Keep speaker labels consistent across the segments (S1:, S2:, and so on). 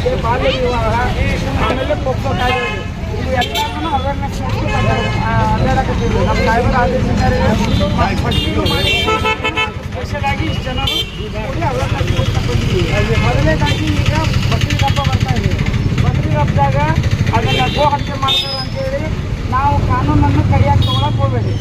S1: ಇದೆ ಬಾಲ್ಯ ವಿವಾಹ, ಆಮೇಲೆ ಖೋಖೋ ಕಾಯ್ದೆ ಇವು ಎಲ್ಲನೂ ಅವೇರ್ನೆಸ್ ಅಡ್ಡಾಡಕತ್ತೀವಿ ನಮ್ಮ ಡ್ರೈವರ್ ಆಗಿ ಮೇರೆಗೆ ಮಾಡಿ ಸ್ಪೆಷಲಾಗಿ ಇಷ್ಟು ಜನರು ಕೂಡಿ ಅವೇರ್ನೆಸ್ ಕೊಡ್ತಾ ಬಂದಿದ್ದೀವಿ ಅಲ್ಲಿ ಮೊದಲನೇದಾಗಿ ಈಗ ಬಕ್ರೀದ್ ಹಬ್ಬ ಬರ್ತಾ ಇದೆ. ಬಕ್ರೀದ್ ಹಬ್ಬದಾಗ ಅದನ್ನು ಗೋ ಹತ್ಯೆ ಮಾಡ್ತಾರೆ ಅಂತೇಳಿ ನಾವು ಕಾನೂನನ್ನು ಕೈಯಾಗಿ ತೊಗೊಳಕ್ಕೆ ಹೋಗಬೇಡಿ.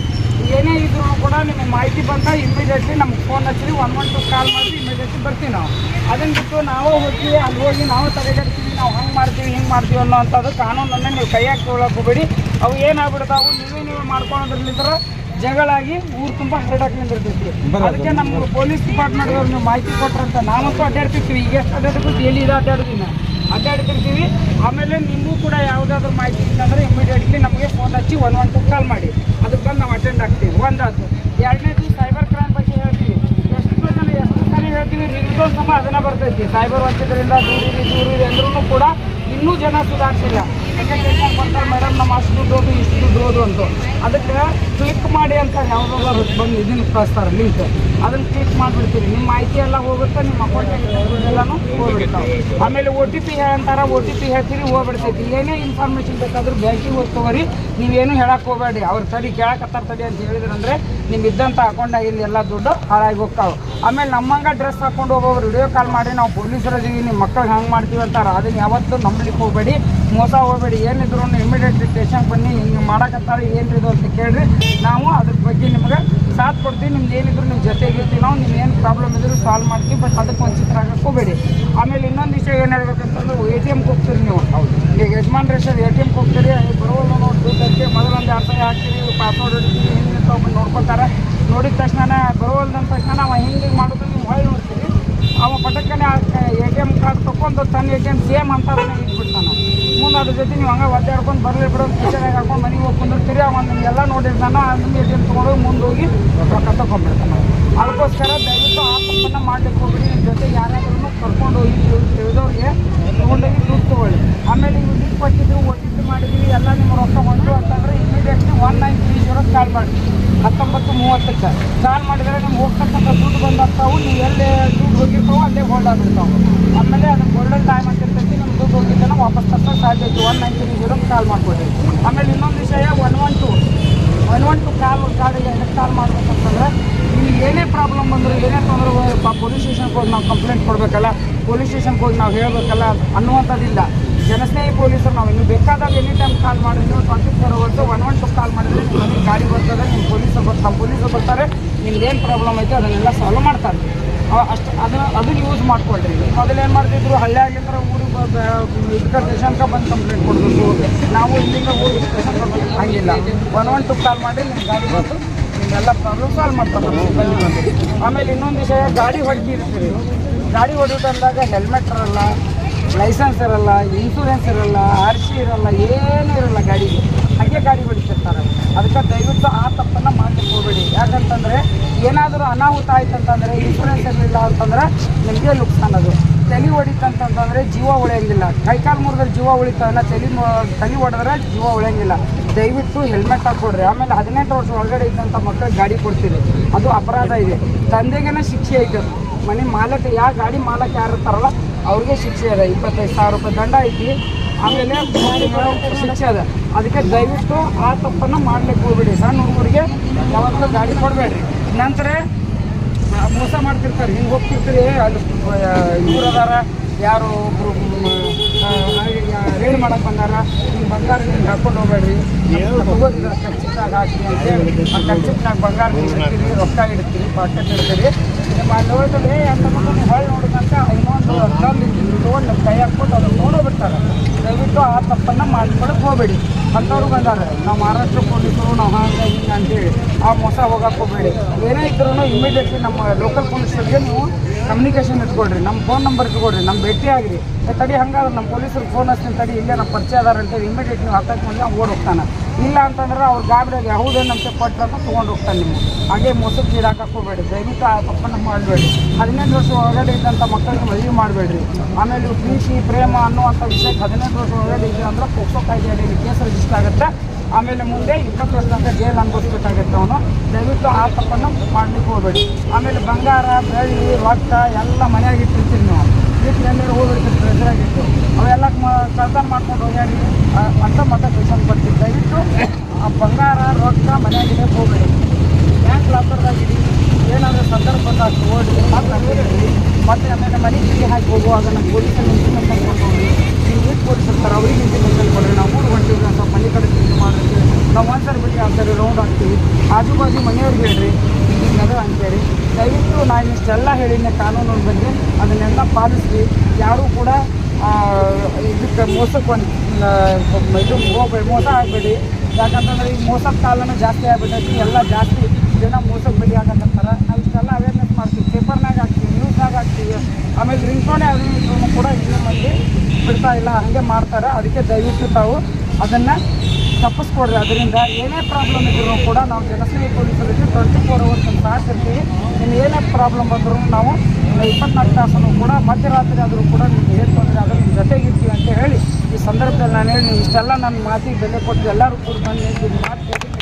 S1: ಏನೇ ಇದ್ರು ಕೂಡ ನಿಮಗೆ ಮಾಹಿತಿ ಬಂದ ಇಮಿಡಿಯೇಟ್ಲಿ ನಮ್ಗೆ ಫೋನ್ ಹಚ್ಚಿರಿ. ಒನ್ ಒನ್ ಟು ಕಾಲ್ ಮಾಡಿ ಇಮಿಡಿಯೇಟ್ಲಿ ಬರ್ತೀವಿ ನಾವು. ಅದನ್ನು ಬಿಟ್ಟು ನಾವೇ ಹೋಗ್ತೀವಿ ಅಲ್ಲಿ ಹೋಗಿ ನಾವು ತಡೆಗಟ್ತೀವಿ ನಾವು ಹಂಗೆ ಮಾಡ್ತೀವಿ ಹಿಂಗೆ ಮಾಡ್ತೀವಿ ಅನ್ನೋ ಅಂಥದ್ದು ಕಾನೂನನ್ನು ನೀವು ಕೈಯಾಗಿ ತೊಗೊಳಕ್ಕೆ ಹೋಗ್ಬೇಡಿ. ಅವು ಏನಾಗ್ಬಿಡ್ತಾವು ನೀವೇ ನೀವು ಮಾಡ್ಕೊಳೋದ್ರಲ್ಲಿದ್ರೆ ಜಗಳಾಗಿ ಊರು ತುಂಬ ಹರಡಕ್ಕೆ ನಿಂದಿರ್ತೈತಿ. ಅದಕ್ಕೆ ನಮ್ಮ ಪೊಲೀಸ್ ಡಿಪಾರ್ಟ್ಮೆಂಟ್ ಅವ್ರು ನೀವು ಮಾಹಿತಿ ಕೊಟ್ರಂತ ನಾವಂತೂ ಅಡ್ಡಾಡ್ತಿರ್ತೀವಿ. ಈಗ ಎಷ್ಟು ಅಡ್ಡಾಡಿದ್ರು ಡೈಲಿ ಇದು ಅಡ್ಡಾಡ್ತೀವಿ ನಾವು ಅಡ್ಡಾಡ್ತಿರ್ತೀವಿ. ಆಮೇಲೆ ನಿಮಗೂ ಕೂಡ ಯಾವುದಾದ್ರೂ ಮಾಹಿತಿ ಇತ್ತಂದ್ರೆ ಇಮಿಡಿಯೇಟ್ಲಿ ನಮಗೆ ಫೋನ್ ಹಚ್ಚಿ ಒನ್ ಒನ್ ಟು ಕಾಲ್ ಮಾಡಿ ಅದಕ್ಕೆ ಬಂದು ನಾವು ಅಟೆಂಡ್ ಆಗ್ತೀವಿ ಒಂದಾಯ್ತು ಎರಡನೇದು ಸೈಬರ್ ಕ್ರೈಮ್ ಬಗ್ಗೆ ಹೇಳ್ತೀವಿ ಎಷ್ಟು ಜನ ಎಷ್ಟು ಸರಿ ಹೇಳ್ತೀವಿ ರಿಂಗ್ಟೋನ್ ಸಮ ಬರ್ತೈತಿ ಸೈಬರ್ ವಂಚಿತರಿಂದ ದೂರಿರಿ ದೂರಿರಿ ಅಂದ್ರೂ ಕೂಡ ಇನ್ನೂ ಜನ ಸುಧಾರಿಸಿಲ್ಲ. ಮೇಡಮ್ ನಮ್ಮ ಅಷ್ಟು ದುಡ್ಡು ಹೋದು ಇಷ್ಟು ದುಡ್ಡು ಹೋದು ಅಂತ ಅದಕ್ಕೆ ಕ್ಲಿಕ್ ಮಾಡಿ ಅಂತ ಯಾವುದಾದ್ರು ಬಂದು ಇದನ್ನು ಕಳಿಸ್ತಾರೆ ಲಿಂಕ್, ಅದನ್ನು ಕ್ಲಿಕ್ ಮಾಡಿಬಿಡ್ತೀರಿ. ನಿಮ್ಮ ಮಾಹಿತಿ ಎಲ್ಲ ಹೋಗುತ್ತೆ, ನಿಮ್ಮ ಅಕೌಂಟ್ ಹೋಗ್ಬಿಡ್ತಾವೆ ಆಮೇಲೆ ಒ ಟಿ ಪಿ ಹೇಳ್ತಾರೆ ಒ ಟಿ ಪಿ ಹೇಳ್ತೀರಿ, ಹೋಗ್ಬಿಡ್ತೈತಿ. ಏನೇ ಇನ್ಫಾರ್ಮೇಷನ್ ಬೇಕಾದರೂ ಬ್ಯಾಂಕಿಗೆ ಹೋಗಿ ತಗೋರಿ. ನೀವೇನು ಹೇಳಕ್ಕೆ ಹೋಗಬೇಡಿ. ಅವ್ರು ತಡಿ ಕೇಳಕತ್ತಾರ ತಡಿ ಅಂತ ಹೇಳಿದ್ರಂದ್ರೆ ನಿಮ್ಮ ಇದ್ದಂಥ ಅಕೌಂಟಾಗಿಂದ ಎಲ್ಲ ದುಡ್ಡು ಹಾಳಾಗಿ ಹೋಗ್ತಾವೆ. ಆಮೇಲೆ ನಮ್ಮಂಗ ಡ್ರೆಸ್ ಹಾಕೊಂಡು ಹೋಗೋರು ವಿಡಿಯೋ ಕಾಲ್ ಮಾಡಿ, ನಾವು ಪೊಲೀಸರು ನಿಮ್ಮ ಮಕ್ಕಳು ಹಂಗೆ ಮಾಡ್ತೀವಿ ಅಂತಾರೆ, ಅದನ್ನು ಯಾವತ್ತೂ ನಂಬಲಿಕ್ಕೆ ಹೋಗಬೇಡಿ. ಮೋಸ ಹೋಗಬೇಡಿ. ಏನಿದ್ರು ಇಮಿಡಿಯೇಟ್ಲಿ ಸ್ಟೇಷನ್ ಬನ್ನಿ ಹಿಂಗೆ ಮಾಡಕತ್ತಾರೆ ಏನಿದು ಅಂತ ಕೇಳಿರಿ. ನಾವು ಅದ್ರ ಬಗ್ಗೆ ನಿಮ್ಗೆ ಸಾಥ್ ಕೊಡ್ತೀವಿ. ನಿಮ್ದು ಏನಿದ್ರು ನಿಮ್ಮ ಜೊತೆಗಿರ್ತೀವಿ. ನಾವು ನೀವು ಏನು ಪ್ರಾಬ್ಲಮ್ ಇದ್ರು ಸಾಲ್ವ್ ಮಾಡ್ತೀವಿ. ಬಟ್ ಅದಕ್ಕೆ ಒಂದು ಆಗಕ್ಕೆ ಹೋಗಬೇಡಿ. ಆಮೇಲೆ ಇನ್ನೊಂದು ವಿಷಯ ಏನು ಹೇಳ್ಬೇಕಂತಂದ್ರೆ ಎ ಟಿ ಎಮ್ಗೆ ಹೋಗ್ತೀರಿ ನೀವು. ಹೌದು. ಈಗ ಯಜಮಾನ್ ರೇಷನ್ ಎ ಟಿ ಎಮ್ಗೆ ಹೋಗ್ತೀರಿ. ಬರೋಲ್ಲ ನೋಡಿ ದುಡ್ಡಕ್ಕೆ ಮೊದಲೊಂದು ಎರಡು ಸಾವಿರ ಹಾಕ್ತೀವಿ. ಪಾಸ್ವರ್ಡ್ ಹೊಡಿತೀವಿ. ಹಿಂಗೆ ತೊಗೊಂಡು ನೋಡ್ಕೊತಾರೆ ನೋಡಿದ ತಕ್ಷಣ ಬರೋಲ್ದ ಅಂದ ತಕ್ಷಣ ನಾವು ಹಿಂಗೆ ಮಾಡೋದು ನೀವು ಹೊಳೆ ನೋಡ್ತೀವಿ ಅವ ಪಟಕ್ಕನೆ ಎ ಟಿ ಎಂ ಕಾರ್ಡ್ ತೊಗೊಂಡು ತನ್ನ ಎ ಟಿ ಎಂ ಸೇಮ್ ಅಂತ ಇಟ್ಬಿಡ್ತಾನೆ. ಮುಂದೆ ಅದ್ರ ಜೊತೆ ನೀವು ಹಂಗೆ ಒದ್ದಾಡ್ಕೊಂಡು ಬರಲಿ ಬಿಡೋ ಕಿಚನಾಗ ಹಾಕೊಂಡು ಮನೆಗೆ ಹೋಗಿ ಕುಂದಿರ್ತೀರಿ ಒಂದು ನಿಮಗೆಲ್ಲ ನೋಡಿರ್ತಾನೆ ಅದನ್ನ ಎ ಟಿ ಎಂ ತೊಗೊಂಡು ಮುಂದೆ ಹೋಗಿ ರೊಕ್ಕ ತೊಗೊಂಡ್ಬಿಡ್ತಾನೆ ಅದಕ್ಕೋಸ್ಕರ ದಯವಿಟ್ಟು ಆ ತಪ್ಪನ್ನು ಮಾಡ್ಲಿಕ್ಕೆ ಹೋಗ್ಬಿಡಿ ನಿಮ್ಮ ಜೊತೆ ಯಾರಾದ್ರೂ ಕರ್ಕೊಂಡು ಹೋಗಿ ತಿಳ್- ತಿಳಿದವ್ರಿಗೆ ತೊಗೊಂಡೋಗಿ ದುಡ್ಡು ತೊಗೊಳ್ಳಿ. ಆಮೇಲೆ ನೀವು ದುಡ್ಡು ಕೊಟ್ಟಿದ್ರು ಒ ಮಾಡಿದ್ವಿ, ಎಲ್ಲ ನಿಮ್ಮ ರೊಕ್ಕ ಬಂತು ಅಂತಂದರೆ immediately one nine three zero call ಮಾಡಿ. ಹತ್ತೊಂಬತ್ತು ಮೂವತ್ತಕ್ಕೆ. ಕಾಲ್ ಮಾಡಿದರೆ ನಿಮ್ಗೆ ಹೋಗ್ತಕ್ಕಂಥ ದುಡ್ಡು ಬಂದಾಗ್ತಾವು ನೀವು ಎಲ್ಲೇ ದುಡ್ಡು ಹೋಗಿರ್ತಾವೆ ಅಲ್ಲೇ ಹೋಲ್ಡ್ ಆಗಿರ್ತಾವೆ ಆಮೇಲೆ ಅದು ಗೋಲ್ಡನ್ ಟೈಮ್ ಅಂತ ದುಡ್ಡು ಹೋಗಿದ್ದನ್ನು ವಾಪಸ್ ಸಾಧ್ಯ ಐತಿ one nine three zero call ಮಾಡ್ಕೊಡ್ರಿ. ಆಮೇಲೆ ಇನ್ನೊಂದು ವಿಷಯ one one two one one two call ಕಾರ್ಡಿಗೆ ಹೆಂಗೆ ಕಾಲ್ ಮಾಡ್ಬೇಕಂತಂದ್ರೆ ನಿಮ್ಗೆ ಏನೇ ಪ್ರಾಬ್ಲಮ್ ಬಂದರೂ, ಏನೇ ತೊಂದರೆ ಪೊಲೀಸ್ ಸ್ಟೇಷನ್ಗೆ ಹೋಗಿ ನಾವು ಕಂಪ್ಲೇಂಟ್ ಕೊಡಬೇಕಲ್ಲ ಪೊಲೀಸ್ ಸ್ಟೇಷನ್ಗೆ ಹೋಗಿ ನಾವು ಹೇಳಬೇಕಲ್ಲ ಅನ್ನುವಂಥದ್ದಿಲ್ಲ. ಜನಸ್ನೇಹಿ ಪೊಲೀಸರು, ನಾವು ಇನ್ನು ಬೇಕಾದಾಗ ಎನಿ ಟೈಮ್ ಕಾಲ್ ಮಾಡಿದ್ರು twenty four hours one one two call ಮಾಡಿದ್ರೆ ನಿಮ್ಮ ಗಾಡಿ ಬರ್ತದೆ ನಿಮ್ಮ ಪೊಲೀಸರು ಬರ್ತಾರೆ ಪೊಲೀಸರು ಬರ್ತಾರೆ ಏನು ಪ್ರಾಬ್ಲಮ್ ಐತೆ, ಅದನ್ನೆಲ್ಲ ಸಾಲ್ವ್ ಮಾಡ್ತಾರೆ. ಅಷ್ಟು ಅದನ್ನ ಅದನ್ನ ಯೂಸ್ ಮಾಡ್ಕೊಳ್ರಿ. ಮೊದಲು ಏನು ಮಾಡ್ತಿದ್ರು, ಹಳ್ಳಿ ಆಗ್ಲಿಂದ್ರೆ ಊರಿಗೆ ಇದಕ್ಕೆ ಸ್ಟೇಷನ್ಗೆ ಬಂದು ಕಂಪ್ಲೇಂಟ್ ಕೊಡಬೇಕು ನಾವು ಇಲ್ಲಿಂದ ಊರಿಗೆ ಸ್ಟೇಷನ್ ಹಂಗಿಲ್ಲ. ಒನ್ ಒನ್ ಟು ಕಾಲ್ ಮಾಡಿ ನಿಮ್ಮ ಗಾಡಿ ಬಂದು ನಿಮ್ಮೆಲ್ಲ ಪ್ರಾಬ್ಲಮ್ ಸಾಲ್ವ್ ಮಾಡ್ತಾರೆ ಆಮೇಲೆ ಇನ್ನೊಂದು ವಿಷಯ, ಗಾಡಿ ಹೊಡ್ತಿರ್ತೀರಿ ಗಾಡಿ ಹೊಡೆಯೋದಂದಾಗ ಹೆಲ್ಮೆಟ್ ಇರಲ್ಲ ಲೈಸೆನ್ಸ್ ಇರಲ್ಲ ಇನ್ಸೂರೆನ್ಸ್ ಇರಲ್ಲ ಆರ್ ಸಿ ಇರಲ್ಲ, ಏನೂ ಇರಲ್ಲ ಗಾಡಿಗೆ. ಹಾಗೆ ಗಾಡಿ ಹೊಡಿತಿರ್ತಾರೆ ಅದಕ್ಕೆ ದಯವಿಟ್ಟು ಆ ತಪ್ಪನ್ನು ಮಾಡ್ಲಿಕ್ಕೆ ಹೋಗಬೇಡಿ ಯಾಕಂತಂದರೆ ಏನಾದರೂ ಅನಾಹುತ ಆಯ್ತಂತಂದರೆ ಇನ್ಸೂರೆನ್ಸ್ ಇರಲಿಲ್ಲ ಅಂತಂದ್ರೆ ನಿಮಗೆ ನುಕ್ಸಾನ್ ಅದು. ತಲೆ ಹೊಡಿತಂತಂತಂದರೆ ಜೀವ ಉಳಿಯಂಗಿಲ್ಲ. ಕೈಕಾಲು ಮುರಿದ್ರೆ ಜೀವ ಉಳಿತಾವಲ್ಲ ತಲೆ ತಲೆ ಹೊಡೆದ್ರೆ ಜೀವ ಉಳಿಯಂಗಿಲ್ಲ. ದಯವಿಟ್ಟು ಹೆಲ್ಮೆಟ್ ಹಾಕ್ಕೊಡ್ರಿ ಆಮೇಲೆ ಹದಿನೆಂಟು ವರ್ಷ ಒಳಗಡೆ ಇದ್ದಂಥ ಮಕ್ಕಳಿಗೆ ಗಾಡಿ ಕೊಡ್ತೀರಿ. ಅದು ಅಪರಾಧ ಇದೆ. ತಂದೆಗೇನೆ ಶಿಕ್ಷೆ ಐತೆ. ಮನೆ ಮಾಲಕ ಯಾವ ಗಾಡಿ ಮಾಲಕ ಯಾರು ಇರ್ತಾರಲ್ಲ ಅವ್ರಿಗೆ ಶಿಕ್ಷೆ ಅದ, ಇಪ್ಪತ್ತೈದು ಸಾವಿರ ರೂಪಾಯಿ ದಂಡ ಐತಿ. ಆಮೇಲೆ ಶಿಕ್ಷೆ ಅದ. ಅದಕ್ಕೆ ದಯವಿಟ್ಟು ಆ ತಪ್ಪನ್ನು ಮಾಡ್ಲಿಕ್ಕೆ ಹೋಗ್ಬೇಡಿ. ಸಣ್ಣ ಹುಡುಗರಿಗೆ ಯಾವತ್ತೂ ಗಾಡಿ ಕೊಡಬೇಡ್ರಿ. ನಂತರ ಮೋಸ ಮಾಡ್ತಿರ್ತಾರೆ. ಹಿಂಗೆ ಹೋಗ್ತಿರ್ತೀರಿ ಅಲ್ಲಿ ಇವರದಾರ ಯಾರು ಒಬ್ರು ರೇಡ್ ಮಾಡಕ್ಕೆ ಬಂದಾರ. ಹಿಂಗೆ ಬಂಗಾರ ನಿಮ್ಗೆ ಹಾಕೊಂಡು ಹೋಗ್ಬೇಡ್ರಿ. ಹೋಗೋದಿಲ್ಲ ಕಚ್ಚಿಟ್ನಾಗ ಹಾಕಿ ಅಂತೇಳಿ ಆ ಕಚ್ಚಿಟ್ನಾಗ ಬಂಗಾರ ಇಡ್ತೀರಿ ರೊಕ್ಕ ಇಡ್ತೀರಿ, ಪಾಕೆಟ್ ಇಡ್ತೀರಿ. ನಿಮ್ಮ ಅಲ್ಲಿ ಹೋದ್ರೆ ಅಂತ ನೀವು ಹೊಳ್ಳಿ ನೋಡಿದಂತ ಇನ್ನೊಂದು ಇದ್ದಿದ್ದು ತೊಗೊಂಡು ಕೈ ಹಾಕ್ಬಿಟ್ಟು ಅದು ತೊಗೊಂಡೋಗ್ಬಿಡ್ತಾರೆ ದಯವಿಟ್ಟು ಆ ತಪ್ಪನ್ನು ಮಾಡ್ಕೊಳಕ್ಕೆ ಹೋಗಬೇಡಿ ಅಂಥವ್ರು ಬಂದಾರೆ ನಾವು ಮಹಾರಾಷ್ಟ್ರ ಪೊಲೀಸರು ನಾವು ಹಾಗೆ ಹಿಂಗೆ ಅಂತೇಳಿ ಆ ಮೋಸ ಹೋಗಕ್ಕೆ ಹೋಗಬೇಡಿ ಏನೇ ಇದ್ರೂ ಇಮಿಡಿಯೇಟ್ಲಿ ನಮ್ಮ ಲೋಕಲ್ ಪೊಲೀಸರಿಗೆ ನೀವು ಕಮ್ಯುನಿಕೇಷನ್ ಇಟ್ಕೊಳ್ರಿ ನಮ್ಮ ಫೋನ್ ನಂಬರ್ ಇಟ್ಕೊಳ್ರಿ ನಮ್ಮ ಭೇಟಿ ಆಗಿರಿ ತಡಿ ಹಂಗಾದ್ರೆ ನಮ್ಮ ಪೊಲೀಸರು ಫೋನ್ ಹಚ್ತೀನಿ ತಡಿ ಇಲ್ಲೇ ನಮ್ಮ ಪರಿಚಯ ಅದಾರ ಅಂತೇಳಿ ಇಮಿಡಿಯೇಟ್ ನೀವು ಹತ್ತಕ್ಕೆ ಮಂದಿ ಓಡಿ ಹೋಗ್ತಾನೆ. ಇಲ್ಲ ಅಂತಂದ್ರೆ ಅವ್ರು ಗಾಬರಿಯಾಗಿ ಹೌದೇನು ಅಂತ ಕೊಟ್ಟರೆ ಅಂತ ತೊಗೊಂಡು ಹೋಗ್ತಾನೆ ನಿಮ್ಗೆ. ಹಾಗೆ ಮೊಸರು ನೀಡಾಕಕ್ಕೆ ಹೋಗಬೇಡಿ ದಯವಿಟ್ಟು ಆ ತಪ್ಪನ್ನು ಮಾಡಬೇಡಿ ಹದಿನೆಂಟು ವರ್ಷ ಒಳಗಡೆ ಇದ್ದಂಥ ಮಕ್ಕಳಿಗೆ ಮದುವೆ ಮಾಡಬೇಡ್ರಿ. ಆಮೇಲೆ ಪ್ರೀತಿ, ಪ್ರೇಮ ಅನ್ನುವಂಥ ವಿಷಯಕ್ಕೆ ಹದಿನೆಂಟು ವರ್ಷ ಒಳಗಡೆ ಇದೆ ಅಂದ್ರೆ ಪೋಕ್ಸೋ ಕಾಯ್ದೆ ಅಡಿಯಲ್ಲಿ ಕೇಸ್ ರಿಜಿಸ್ಟರ್ ಆಗುತ್ತೆ. ಆಮೇಲೆ ಮುಂದೆ ಇಪ್ಪತ್ತು ವರ್ಷ ತನಕ ಜೈಲು ಅನುಭವಿಸ್ಬೇಕಾಗತ್ತೆ ಅವನು. ದಯವಿಟ್ಟು ಆ ತಪ್ಪನ್ನು ಮಾಡಲಿಕ್ಕೆ ಹೋಗಬೇಡಿ. ಆಮೇಲೆ ಬಂಗಾರ, ಬೆಳ್ಳಿ, ರೊಕ್ಕ ಎಲ್ಲ ಮನೆಯಾಗಿ ಇಟ್ಟಿರ್ತೀರಿ ನೀವು. ಇಟ್ಟು ಎಲ್ಲರೂ ಹೋಗ್ಬಿಡ್ತೀರಿ ಟ್ರೆಜರಾಗಿಟ್ಟು ಅವೆಲ್ಲ ಕಳ್ತನ ಮಾಡ್ಕೊಂಡು ಹೋಗ್ಯಾರಿ. ಅಂತ ಮತ್ತೆ ಕ್ವಶನ್ ಬರ್ತೀವಿ ದಯವಿಟ್ಟು ಆ ಬಂಗಾರ, ರೊಕ್ಕ ಮನೆಯಾಗಿದೆ ಹೋಗ್ಬೇಡಿ. ಬ್ಯಾಂಕ್ ಲಾಕರ್ದಾಗಿರಿ ಏನಾದರೂ ಸಂದರ್ಭ ಬಂದಾಗ ಓಡಿ ಮತ್ತೆ ಮತ್ತೆ ಆಮೇಲೆ ಮನೆ ಕಿಡಿ ಹಾಕಿ ಹೋಗುವಾಗ ನಮ್ಮ ಪೊಲೀಸಲ್ಲಿ ಇನ್ಫಾರ್ಮೇಷನ್ ಕೊಟ್ಟೋಗ್ರಿ ನೀವು ಏನು ಪೊಲೀಸ್ ಇರ್ತಾರೆ ಅವ್ರಿಗೆ ಇನ್ಫಾರ್ಮೇಷನ್ ಕೊಡ್ರಿ. ನಾವು ಊರು ಹೊಂಟಿವಿ. ಅಂತ ಮನೆ ಕಡೆ ಇದು ಮಾಡಿರ್ತೀವಿ ನಾವು ಒಂದ್ಸರಿ ಬಿಟ್ಟು ಆಗ್ತಾರೆ ರೌಂಡ್ ಹಾಕ್ತೀವಿ ಆಜು ಬಾಜು ಮನೆಯವ್ರಿಗೆ ಹೇಳ್ರಿ. ಹಿಂಗದ ಅಂತೇಳಿ ದಯವಿಟ್ಟು ನಾನು ಇಷ್ಟೆಲ್ಲ ಹೇಳಿದ್ದೆ ಕಾನೂನು ಬಗ್ಗೆ ಅದನ್ನೆಲ್ಲ ಪಾಲಿಸ್ರಿ. ಯಾರೂ ಕೂಡ ಇದಕ್ಕೆ ಮೋಸಕ್ಕೆ ಒಂದು ಇದು ಹೋಗ್ಬೇಡಿ ಮೋಸ ಆಗಬೇಡಿ. ಯಾಕಂತಂದ್ರೆ ಈ ಮೋಸದ ಕಾಲನ ಜಾಸ್ತಿ ಆಗ್ಬಿಟ್ಟೈತಿ, ಎಲ್ಲ ಜಾಸ್ತಿ ಜನ ಮೋಸಕ್ಕೆ ಬಳಿ ಆಗತ್ತಂತಾರೆ ನಾವು ಇಷ್ಟೆಲ್ಲ ಅವೇರ್ನೆಸ್ ಮಾಡ್ತೀವಿ. ಪೇಪರ್ನಾಗ ಹಾಕ್ತೀವಿ ನ್ಯೂಸ್ನಾಗ ಹಾಕ್ತೀವಿ. ಆಮೇಲೆ ರಿಂಗ್ಟೋನೇ ಅದನ್ನು ಕೂಡ ಇನ್ನೂ ಮಂದಿ ಬಿಡ್ತಾ ಇಲ್ಲ, ಹಾಗೆ ಮಾಡ್ತಾರೆ. ಅದಕ್ಕೆ ದಯವಿಟ್ಟು ತಾವು ಅದನ್ನು ತಪ್ಪಿಸ್ಕೊಡ್ರಿ. ಅದರಿಂದ ಏನೇ ಪ್ರಾಬ್ಲಮ್ ಇದ್ರೂ ಕೂಡ ನಾವು ಜನಸೇವೆ ಪೊಲೀಸರಿಗೆ ಟ್ವೆಂಟಿ ಫೋರ್ ಅವರ್ಸ್ ಅಂತ ಸಾಕಿರ್ತೀವಿ ಇನ್ನು ಏನೇ ಪ್ರಾಬ್ಲಮ್ ಬಂದರೂ ನಾವು ಇಪ್ಪತ್ನಾಲ್ಕು ತಾಸನ್ನು ಕೂಡ ಮಧ್ಯರಾತ್ರಿ ಆದರೂ ಕೂಡ ನಿಮ್ಗೆ ಏನು ತೊಂದರೆ ಆದರೂ ನಿಮ್ಮ ಜೊತೆಗಿರ್ತೀವಿ ಅಂತ ಹೇಳಿ ಈ ಸಂದರ್ಭದಲ್ಲಿ ನಾನು ಹೇಳಿ ನೀವು ಇಷ್ಟೆಲ್ಲ ನನ್ನ ಮಾತಿಗೆ ಬೆಲೆ ಕೊಟ್ಟು ಎಲ್ಲರೂ ಕೂಡ ಬಂದು ನಿಮ್ಮ ಮಾತು